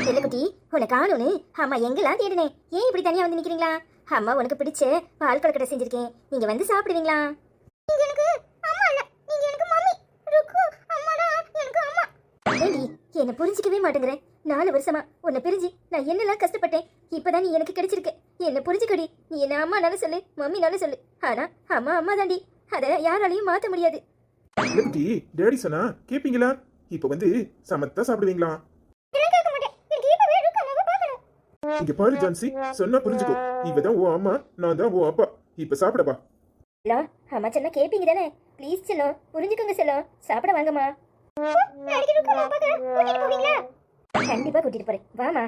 உன்னை காணும்னு அம்மா எங்கெல்லாம் தேடினேன் ஏன் இப்படி தனியா வந்து நிக்கிறீங்களா? அம்மா உனக்கு பிடிச்ச பால் கொழுக்கட்டை செஞ்சிருக்கேன். நீங்க வந்து சாப்பிடுவீங்களா? நீங்க எனக்கு அம்மா இல்ல நீங்க எனக்கு மம்மி. ருக்கு அம்மாடா எனக்கு அம்மா. ஏண்டி என்ன புரிஞ்சிக்கவே மாட்டேங்கிறேன் நாலு வருஷமா உன்னை பிரிஞ்சு நான் என்னெல்லாம் கஷ்டப்பட்டேன் இப்பதான் நீ எனக்கு கிடைச்சிருக்க. என்ன புரிஞ்சுக்கடி நீ என்ன அம்மானாலும் சொல்லு மம்மினாலும் சொல்லு. ஆனா அம்மா அம்மா தாண்டி அதை யாராலையும் மாத்த முடியாது. குட்டி டேடி சொன்னா கேப்பீங்களா? இப்ப வந்து சமத்தா சாப்பிடுவீங்களா? இங்க பாரு ஜான்சி. சொன்னா புரிஞ்சுக்கோ இவதான் உன் அம்மா நான் தான் உன் அப்பா. இப்ப சாப்பிடப்பா ஹலோ அம்மா சொன்னா கேப்பீங்க தானே? ப்ளீஸ் செல்லம். புரிஞ்சுக்கோங்க செல்லம். சாப்பிட வாங்கம்மா. கண்டிப்பா கூட்டிட்டு போறேன். வாமா